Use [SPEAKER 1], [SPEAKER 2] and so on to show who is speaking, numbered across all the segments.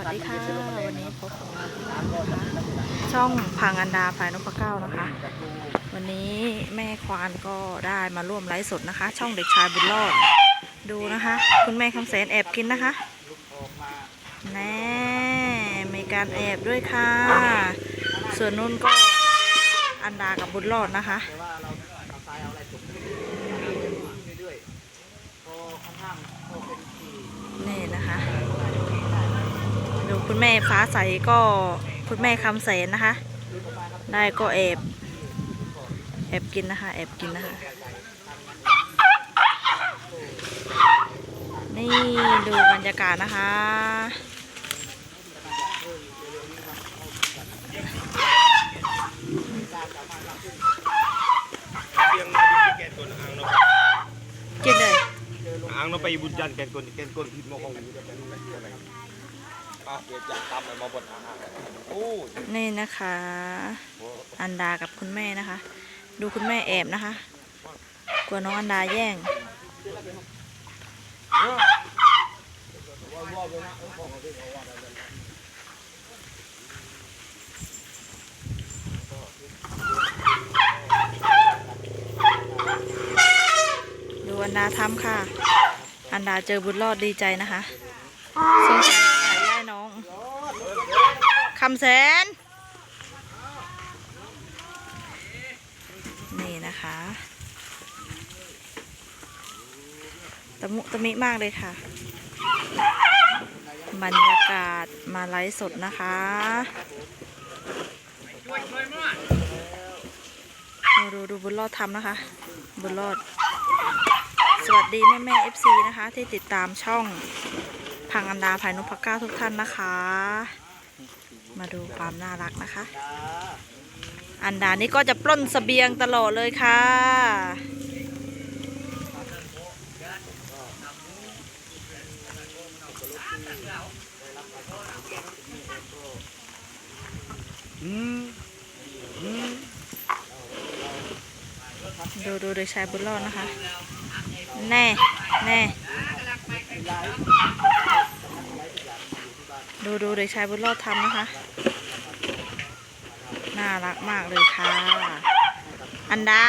[SPEAKER 1] วัสดีค่ะ วันนี้พบกับเราที่นะคะช่องพังอันดาฝ่ายนพเก้านะคะ วันนี้แม่ควานก็ได้มาร่วมไลฟ์สดนะคะ ช่องเด็กชายบุญรอดดูนะคะ คุณแม่คำแสนแอบกินนะคะแน่มีการแอบด้วยค่ะ ส่วนนุ่นก็อันดากับบุญรอดนะคะ
[SPEAKER 2] แต่ว่าเราเอาทรายเอาอะไรถมเรื่อยๆพอข้างๆพอเป็นที่
[SPEAKER 1] นี่นะคะ ดูคุณแม่ฟ้าใสก็คุณแม่คำแสนนะคะ ได้ก็แอบแอบกินนะคะ แอบกินนะคะ นี่ดูบรรยากาศนะคะ
[SPEAKER 3] เรียงมาดิแกนกลอ่างเนาะ
[SPEAKER 1] กินเลย
[SPEAKER 3] อ่างเนาะไองของอยู่กันอะไรอะไรอะเดี๋ยวจะตามไปมาบนอ่างโอ้
[SPEAKER 1] นี่นะคะ อันดากับคุณแม่นะคะ ดูคุณแม่แอบนะคะ กลัวน้องอันดาแย่ง ดูอันดาทำค่ะ อันดาเจอบุญรอดดีใจนะคะสงสัยหายย่ายน้อง คำแสน นี่นะคะตะมุตะมิมากเลยค่ะ บรรยากาศมาไลฟ์สดนะคะดูดูดูบุญรอดทำนะคะ บุญรอด สวัสดีแม่แม่ FC นะคะ ที่ติดตามช่องพังอันดาภายนุพก้าทุกท่านนะคะ มาดูความน่ารักนะคะ อันดานี่ก็จะปล้นเสบียงตลอดเลยค่ะ ดูดูโดยชายบุญรอดนะคะ แน่ แน่ ดูดูโดยชายบุญรอดทำนะคะ น่ารักมากเลยค่ะ อันดา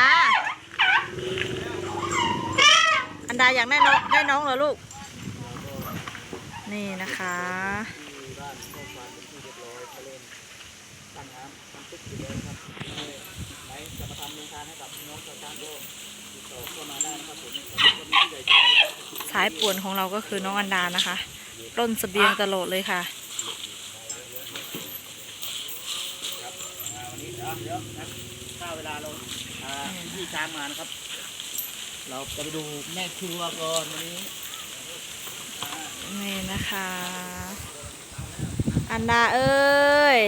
[SPEAKER 1] อันดาอยากได้น้องได้น้องเหรอลูก นี่นะคะ
[SPEAKER 2] ชาวบ้านก็ติดต่อเข้ามาได้นะครับผมก็มีผู้ใหญ่ใจดีนะครับ
[SPEAKER 1] สายป่วนของเราก็คือน้องอันดานะคะปล้นเสบียงตลอดเลยค่ะ
[SPEAKER 2] อ่า วันนี้เดี๋ยวเดี๋ยวนะถ้าเวลาเราอ่าพี่ช้างมานะครับ เราจะไปดูแม่ครัวก่อนวันนี้
[SPEAKER 1] นี่นะคะ อันดาเอ้ย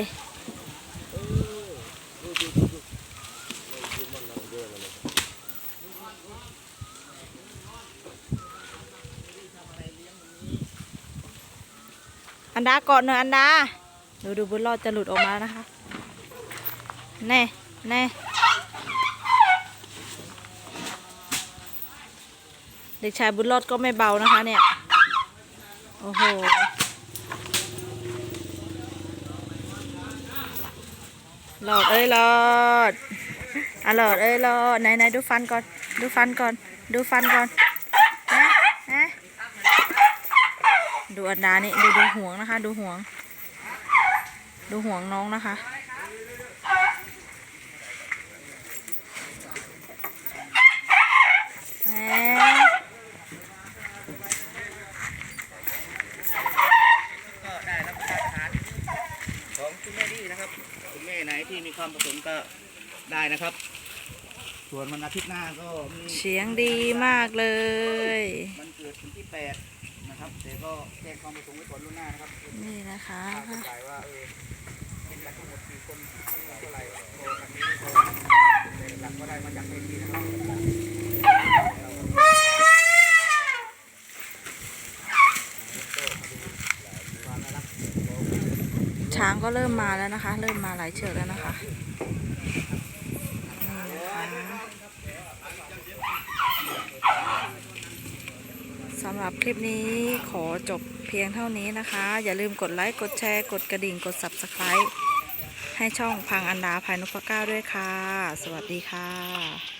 [SPEAKER 1] อันดากอดหน่อยอันดา ดูดูบุญรอดจะหลุดออกมาแล้วนะคะ แน่แน่เด็กชายบุญรอดก็ไม่เบานะคะเนี่ย โอ้โห หลอดเอ้ยหลอดอะหลอดเอ้ยหลอดไหนไหนดูฟันก่อน ดูฟันก่อน ดูฟันก่อนนะนะดูอันดานี่ดูดูห่วงนะคะ ดูห่วง ดูห่วงน้องนะคะ แหม
[SPEAKER 2] ก็ได้รับประทานอาหารของคุณแม่ดีนะครับ คุณแม่ไหนที่มีความประสงค์ก็ได้นะครับ ส่วนวันอาทิตย์หน้าก็มี
[SPEAKER 1] เสียงดีมากเลย
[SPEAKER 2] มันเกิดวันที่แปดนะครับแต่ก็แจ้งความประสงค์ไว้ก่อนล่วงหน้านะครับ
[SPEAKER 1] นี่นะคะ
[SPEAKER 2] ค่าใช้จ่ายว่าเออเป็นกันทั้งหมดกี่คนทั้งหมดเท่าไหร่โตคันนี้โตแต่หลักก็ได้มาจากเวทีนะครับ
[SPEAKER 1] ช้าง ก็เริ่มมาแล้วนะคะ เริ่มมาหลายเชือกแล้วนะคะนี่นะคะสสำหรับคลิปนี้ขอจบเพียงเท่านี้นะคะ อย่าลืมกดไลค์ กดแชร์ กดกระดิ่ง กด Subscribe ให้ช่องพังอันดาภายนพเก้าด้วยค่ะ สวัสดีค่ะ